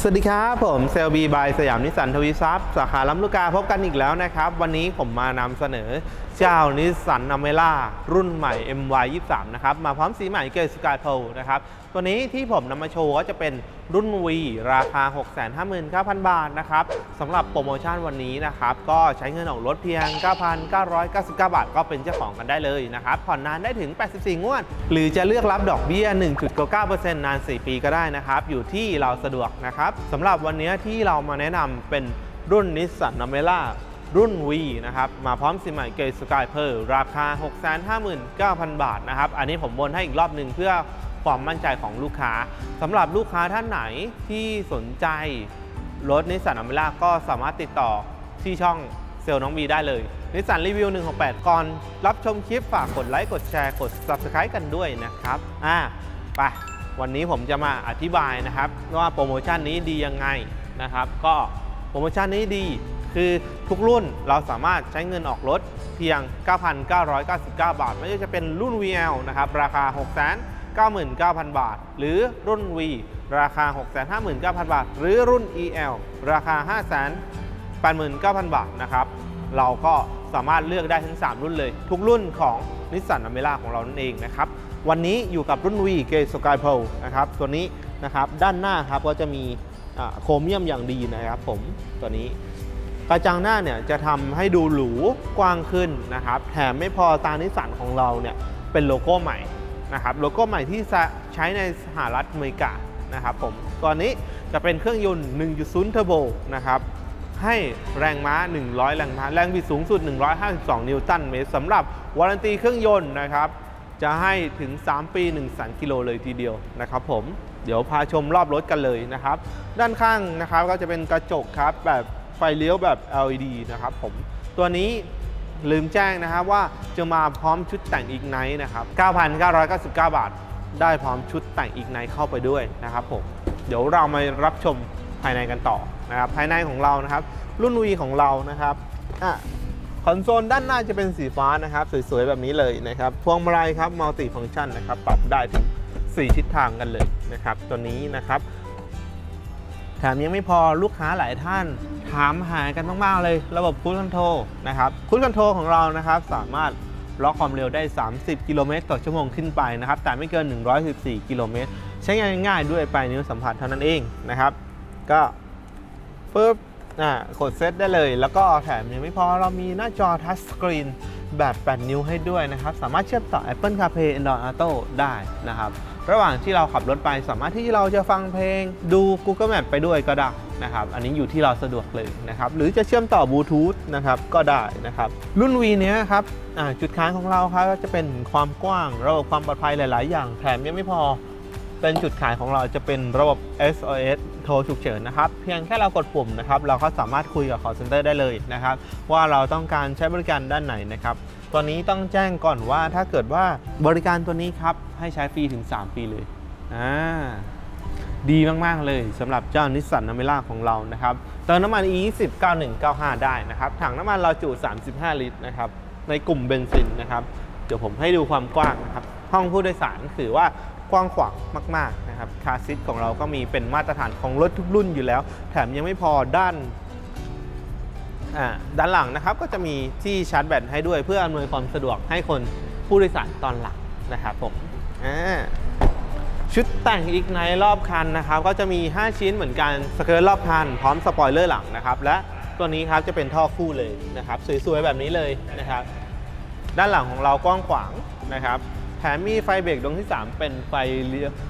สวัสดีครับผมเซลบีบายสยามนิสสันทวีทรัพย์สาขาลำลูกกาพบกันอีกแล้วนะครับ วันนี้ผมมานำเสนอเจ้านิสสันอเมล่ารุ่นใหม่ MY 23นะครับ มาพร้อมสีใหม่เกรดสกายโพลนะครับ ตัวนี้ที่ผมนำมาโชว์ก็จะเป็นรุ่น V ราคา 659,000 บาทนะครับสำหรับโปรโมชั่นวันนี้นะครับ ก็ใช้เงินออกรถเพียง 9,999 บาท ก็เป็นเจ้าของกันได้เลยนะครับผ่อนนานได้ถึง 84 งวด หรือจะเลือกรับดอกเบี้ย 1.99%นาน 4 ปีก็ได้นะครับ อยู่ที่เราสะดวกนะครับสำหรับวันนี้ที่เรามาแนะนำเป็นรุ่นนิสสันอเมล่ารุ่น V นะครับ มาพร้อมสีใหม่เกรสกายเพอร์ราคา 659,000 บาทนะครับ อันนี้ผมบนให้อีกรอบหนึ่งเพื่อความมั่นใจของลูกค้าสำหรับลูกค้าท่านไหนที่สนใจรถนิสสันอเมร่าก็สามารถติดต่อที่ช่องเซลล์น้องบีได้เลยนิสสันรีวิว 168 ก่อน รับชมคลิปฝากกดไลค์ กดแชร์ กด Subscribe กันด้วยนะครับ อ่า ไป วันนี้ผมจะมาอธิบายนะครับว่าโปรโมชั่นนี้ดียังไงนะครับ ก็โปรโมชั่นนี้ดีคือทุกรุ่นเราสามารถใช้เงินออกรถเพียง 9,999 บาท ไม่ว่าจะเป็นรุ่น VL นะครับราคา 699,000บาท หรือรุ่น V ราคา 659,000 บาท หรือรุ่น EL ราคา 589,000 บาทนะครับ เราก็สามารถเลือกได้ทั้ง 3 รุ่นเลย ทุกรุ่นของนิสสันอเมร่าของเรานั่นเองนะครับวันนี้อยู่กับรุ่น V เก s k y p o นะครับตัวนี้นะครับด้านหน้าครับก็จะมีโครเมียมอย่างดีนะครับผมตัวนี้กระจังหน้าเนี่ยจะทำให้ดูหรูกว้างขึ้นนะครับแถมไม่พอตานิสสันของเราเนี่ยเป็นโลโก้ใหม่นะครับโลโก้ใหม่ที่ใช้ในสหรัฐอเมริกานะครับผมตัวนี้จะเป็นเครื่องยนต์ 1.0 เทอร์โบนะครับ ให้แรงม้า 100 แรงม้า แรงบิดสูงสุด 152 นิวตันเมตรสำหรับวารันตีเครื่องยนต์นะครับ จะให้ถึง 3 ปี1แสนกิโลเลยทีเดียวนะครับผม เดี๋ยวพาชมรอบรถกันเลยนะครับ ด้านข้างนะครับก็จะเป็นกระจกครับแบบไฟเลี้ยวแบบ LED นะครับผม ตัวนี้ลืมแจ้งนะครับว่าจะมาพร้อมชุดแต่งอีกไนท์นะครับ 9,999 บาท ได้พร้อมชุดแต่งอีกไนท์เข้าไปด้วยนะครับผม เดี๋ยวเรามารับชมภายในกันต่อ นะครับภายในของเรานะครับ รุ่น V ของเรานะครับอะคอนโซลด้านหน้าจะเป็นสีฟ้านะครับ สวยๆ แบบนี้เลยนะครับ พวงมาลัยครับมัลติฟัง c t ชันนะครับปรับได้ถึง 4 ทิศทางกันเลยนะครับ ตัวนี้นะครับแถมยังไม่พอลูกค้าหลายท่านถามหากันมากๆเลยระบบคู e คอนโทรนะครับคู e คอนโทรของเรานะครับ สามารถล็อกความเร็วได้ 30 กิโลเมตรต่อชั่วโมงขึ้นไปนะครับ แต่ไม่เกิน 114 กิโลเมตร ใช้งานง่ายๆด้วยปลายนิ้วสัมผัสเท่านั้นเองนะครับ ก็ ปึ๊บอ่ากดเซตได้เลย แล้วก็แถมยังไม่พอเรามีหน้าจอทัชสกรีนแบบ 8 นิ้วให้ด้วยนะครับ สามารถเชื่อมต่อ Apple CarPlay Android Auto ได้นะครับ ระหว่างที่เราขับรถไปสามารถที่เราจะฟังเพลง ดู Google Map ไปด้วยก็ได้นะครับ อันนี้อยู่ที่เราสะดวกเลยนะครับ หรือจะเชื่อมต่อบลูทูธนะครับก็ได้นะครับ รุ่น V เนี้ยครับจุดขายของเราครับก็จะเป็นความกว้างระบบความปลอดภัยหลาย ๆ อย่างแถมยังไม่พอ เป็นจุดขายของเราจะเป็นระบบ SOS โทรฉุกเฉินนะครับ เพียงแค่เรากดปุ่มนะครับ เราก็สามารถคุยกับ call center ได้เลยนะครับ ว่าเราต้องการใช้บริการด้านไหนนะครับตัวนี้ต้องแจ้งก่อนว่าถ้าเกิดว่าบริการตัวนี้ครับ ให้ใช้ฟรีถึง 3 ปีเลยอ่าดีมาก ๆ เลยสำหรับเจ้านิสสันอเมร่าของเรานะครับเติมน้ำมัน E20 9195 ได้นะครับ ถังน้ำมันเราจุ 35 ลิตรนะครับ ในกลุ่มเบนซินนะครับ เดี๋ยวผมให้ดูความกว้างนะครับ ห้องผู้โดยสารถือว่า กว้างขวางมากๆนะครับคาซิทของเราก็มีเป็นมาตรฐานของรถทุกรุ่นอยู่แล้ว แถมยังไม่พอด้านอ่าด้านหลังนะครับก็จะมีที่ชาร์จแบตให้ด้วย เพื่ออำนวยความสะดวกให้คนผู้โดยสารตอนหลังนะครับผมชุดแต่งอีกในรอบคันนะครับ ก็จะมี 5 ชิ้นเหมือนกันสเกิร์ตรอบคัน พร้อมสปอยเลอร์หลังนะครับและตัวนี้ครับจะเป็นท่อคู่เลยนะครับสวยๆแบบนี้เลยนะครับ ด้านหลังของเรากว้างขวางนะครับ แถมมีไฟเบรกดวงที่ 3 เป็นไฟ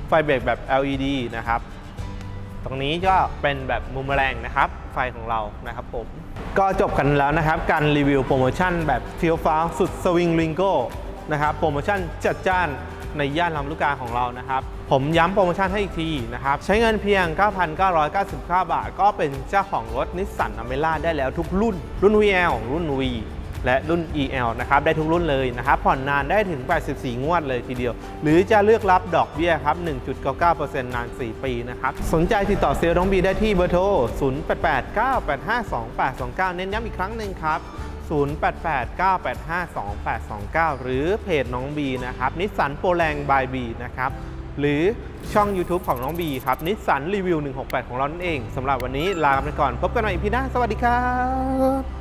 ไฟเบรกแบบ LED นะครับ ตรงนี้ก็เป็นแบบมุมแรงนะครับ ไฟของเรานะครับผม ก็จบกันแล้วนะครับ การรีวิวโปรโมชั่นแบบเฟี้ยวฟ้าวสุดสวิงลิงโก้นะครับ โปรโมชั่นจัดจ้านในย่านลำลูกกาของเรานะครับ ผมย้ำโปรโมชั่นให้อีกทีนะครับ ใช้เงินเพียง 9,999 บาท ก็เป็นเจ้าของรถนิสสันอเมร่าได้แล้วทุกรุ่น รุ่น VL รุ่น V และรุ่น EL นะครับได้ทุกรุ่นเลยนะครับผ่อนนานได้ถึง 84 งวดเลยทีเดียว หรือจะเลือกรับดอกเบี้ยครับ 1.99%นาน 4 ปีนะครับ สนใจติดต่อเซลล์น้องบีได้ที่เบอร์โทร 0889852829 เน้นย้ำอีกครั้งหนึ่งครับ 0889852829 หรือเพจน้องบีนะครับนิสสันโปรแรงบายบีนะครับหรือช่อง YouTube ของน้องบีครับนิสสันรีวิว 168 ของเรานั่นเองสำหรับวันนี้ลาไปก่อน พบกันใหม่อีพีหน้า สวัสดีครับ